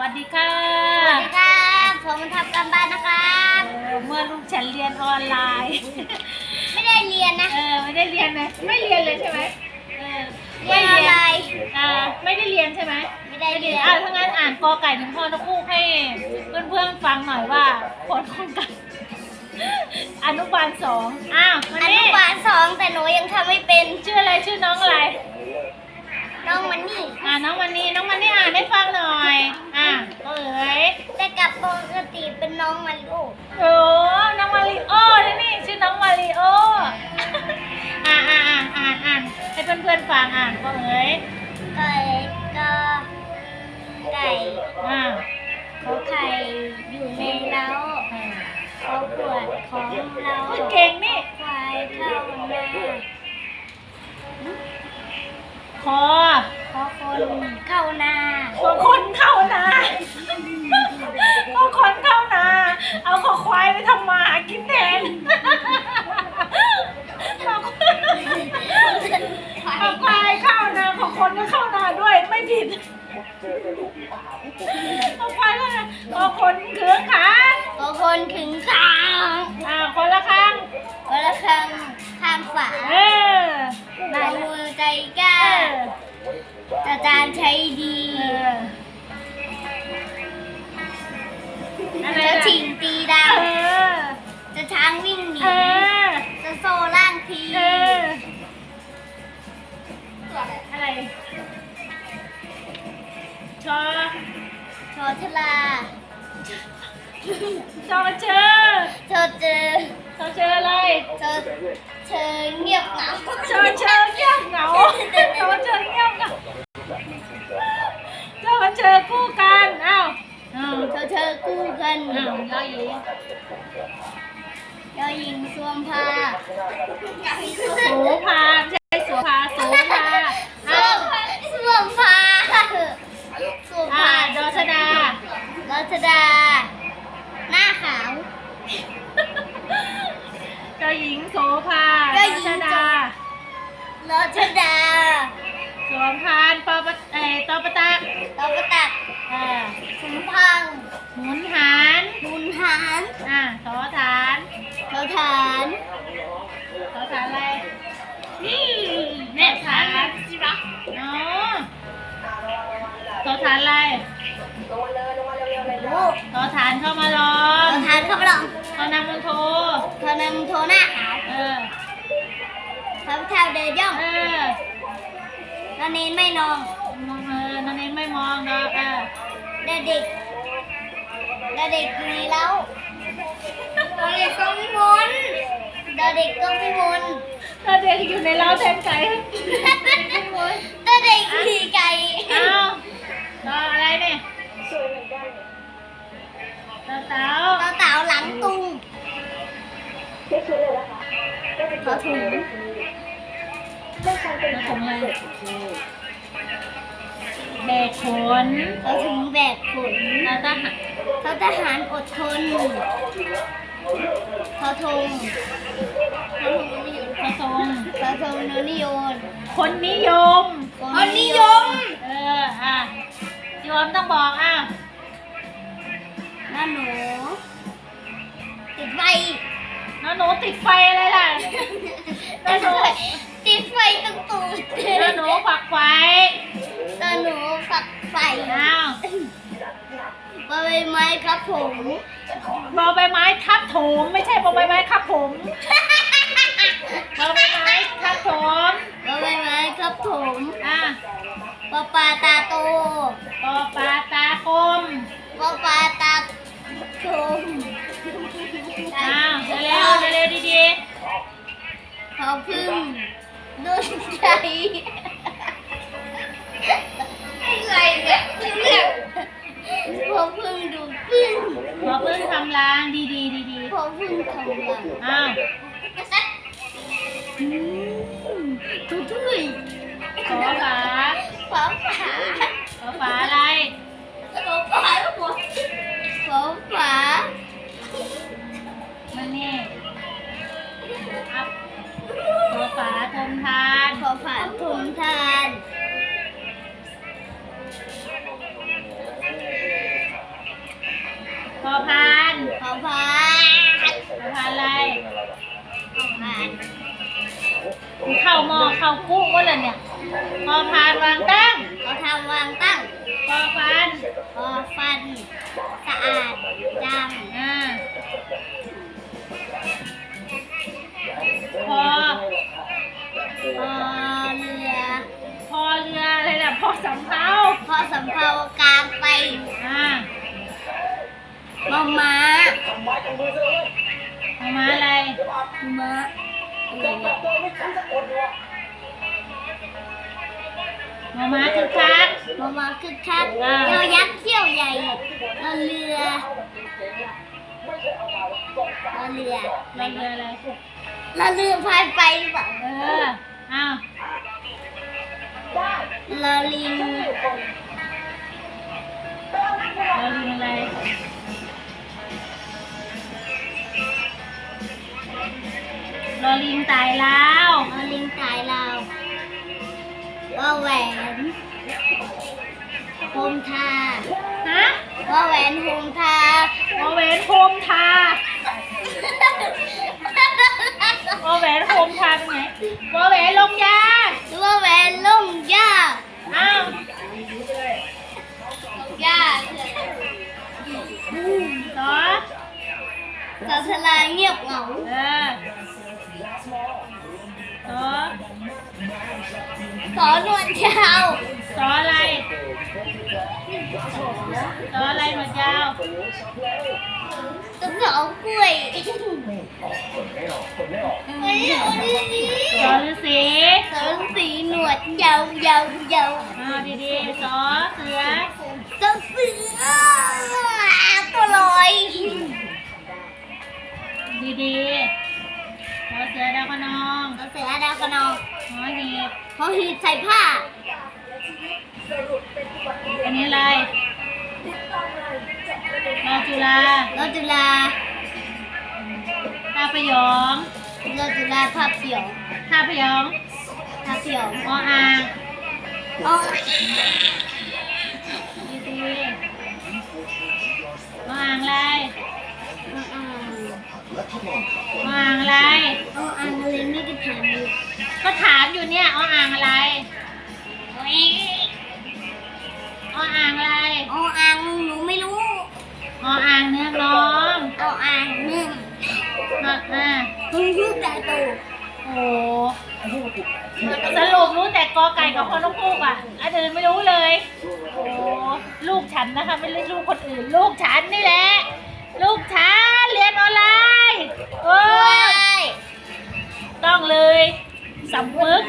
วัสดีค่ะสวัสดีครับผมทำการบ้านนะครับเออเมื่อลูกฉันเรียนออนไลน์ ไม่ได้เรียนนะเออไม่ได้เรียนเลยไม่เรียนเลยใช่ไหมเออเรียนออนไลน์อ่าไม่ได้เรียนใช่ไหมไม่ได้เรียนอ่าถ้างั้นอ่านกอไก่ถึงพ่อนกคูกให้เพื่อนๆฟังหน่อยว่าผลของการอนุบาลสองอ้าววันอนุนี้บาลสองแต่หนูยังทำไม่เป็นชื่ออะไรชื่อน้องอะไร น้องมันนี่อ่าน้องวันนี้น้องวันนี้อ่านให้ฟังหน่ ฟังอ่านก็เอ๋ยไก่ก็ไก่อ่าเขาไข่อยู่ในเล้าเขาปวดของเราพูดเก่งนี่ควายเข้าหน้าคอเพราะคนเข้าหน้าขอคนเข้า คนเขืองขาเพราะคนถึงข้างอ่าคนละครั้งวันละครั้งข้างฝาเออลายมือใจกล้าเออจะจานใช้ดีเอออะไรจะล่ะชิงตีดาเอวอจะช้างวิ่งหนีเออจะโซ่ล่างทีเอออะไรชอโชทลาช อเชอโชเจอชอเชออะไรโชเชอเงียบเหงาชอเชอเงียบเหงาชอเชอเงียบเหงาชอเชอคู่กันอ้าวอ้าวโชเชอกู้กันอ้าวยอหญิงยอหญิงสวมผ้าโสภาไม่ใช่โสภาโสภา ส อ้าว วมสวมผ้าสวม อ่า ผ้า ดอชดา รัชดา หน้าขาว เจ้าหญิงโสภาเจ้าหญิงชดา รัชดาสวมพานปอปะเอ่อตอปะตักตอกระตักอ่าสมพังหมุนหารบุญหารอ่าทอฐานเขาฐานทอฐานอะไร นี่แม่ฐานสิบะอ๋อทอฐานอะไรโอ้ทอฐานเข้ามาลอ หน้าขาวเออพระพุทธเจ้าเดินย่องเออนอนเนนไม่นองมองเออนั่นเองไม่มองเนาะเออเด็กเด็กเด็กเด็กอยู่ในเล้าเด็กก็ไม่มนเด็กก็ไม่มนถ้าเด็กอยู่ในเล้าแทนไก่เด็กขี่ไก่เอ้าวรออะไรเนี่ยเต่าเต่า ขอถุงเราทำอะไรแบกขนเขอถุงแบกขนเราทหารเขาทหารอดทนเขาทงเขาทงนิยมกระทรงเขาทงนิยมคนนิยม คนนิยม เออ อะโยมต้องบอกอะน้าหนูติดไฟ น้าหนูติดไฟอะไรล่ะน้าหนูติดไฟตรงตูดน้าหนูฝักไฟน้าหนูฝักไฟอ้าวใบไม้ครับผมบอใบไม้ทับถมไม่ใช่บอใบไม้ครับผมบอใบไม้ทับถมใบไม้ครับผมอะปลาปลาตาโตปอปลาตากลมปลาปลาตาช เขาพึ่งดวงใจอะไรเนี่ยเขาพึ่งดูพึ่งพอพิ่งทำรางดีๆดีเขาพึ่งทำงานๆอ้าวอืมตุ้ยตุ้ยขอฝาฝาฝาขอฝาอะ หม้อเข้ากุ้งก็เลยเนี่ยพอพานวางตั้งเขาทำวางตั้งพอฟันพอฟัน สะอาดจอ่าพอำพอเรือพอเรืออะไรนะพอสำเภาพอสำเภากลางไปอ่ามอม้าเอามาอะไรม้า อะไรเนี่ยเอามาคือคักมอม้าคึกคักอ่ายอยักษ์เขี้ยวใหญ่รอเรือรอเรือเราเรืออะไรรอเรือพายไปหรือเปล่าเออ อ้าวรอลิงเราเรืออะไร รอลิงตายแล้วรอลิงตายเราว่าแหวนโฮมทาฮะว่าแหวนโฮมทาวอแหวนโคมทาวอแหวนโคมทาเป็นไงวอแหวนลงยาหรือว่าแหวนล่มหญ้าอ้าวหญ้าสอสาสลาเงียบเหงา เออสอสอนวลยาวสออะไรสออะไรหนวดยาวตัวสองกล้วยเฮ้ยเอาดีสอฤาษีๆสอนสีหนวดยาวยาวยาวอ้าวดีๆสอเสือตัวเสือตัวลอยดีๆ สอเสือดาวกระนองตัวเสือดาวกระนองหอหีบเขาหีบใส่ผ้า อันนี้อะไรรอจุฬารถจุฬาท่าพยองรถจุฬาภาพเขียวท่าพยองภาพเขียวออ่างอ๋อดีๆออ่างอะไรอ่าอ อ่างอะไรอ๋ออ่านอะไรไม่ได้ถามดูก็ถามอยู่เนี่ยออ่างอะไรออ่างอะไรอ๋ออ่างหนูไม่รู้ออ่างเนื้อน้องอ๋ออ่างหนึ่งอะอ่าคุณพูดแต่ตูโอ้สรุปรู้แต่กอไก่กับพอนกพูกอะอันอื่นไม่รู้เลยโอ้ลูกฉันนะคะ ไม่ใช่ลูกคนอื่น ลูกฉันนี่แหละ ลูกฉันเรียนออนไลน์ โอ้ย ต้องเลยสำมึก